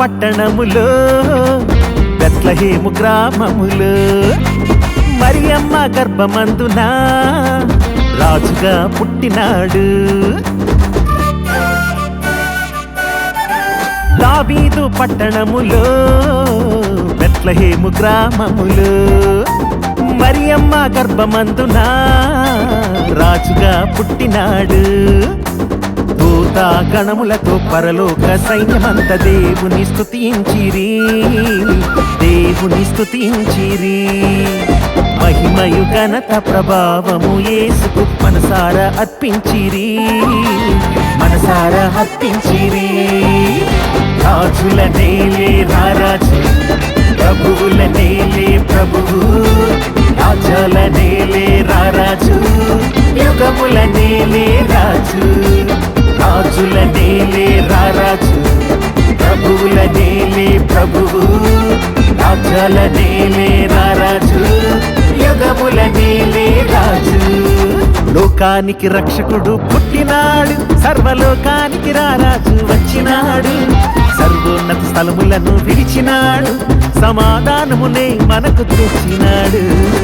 పట్టణములో బెత్లహేము గ్రామములో. మరియమ్మ గర్భమందున రాజుగా పుట్టినాడు. దావీదు పట్టణములో బెత్లహేము గ్రామములో. మరియమ్మ గర్భమందున రాజుగా పుట్టినాడు. దూత గణములతో పరలోక సైన్యమంత దేవుని స్థుతించిరి దేవుని స్థుతించిరి మహిమయు ఘనత ప్రభావము ఏసుకు మనసార అర్పించిరి. మనసార అర్పించిరి. రాజుల నేలే రారాజు ప్రభువుల నేలే ప్రభువు. రాజాల నేలే రారాజు యుగముల నేలే రాజు. రాజు. ప్రభువుల నేలే ప్రభువు. రాజాల నేలే రారాజు. యుగముల నేలే రాజు. లోకానికి రక్షకుడు పుట్టినాడు. సర్వలోకానికి రారాజు వచ్చినాడు. సర్వోన్నత స్థలములను విడిచినాడు. సమాధానమునే మనకు తెచ్చినాడు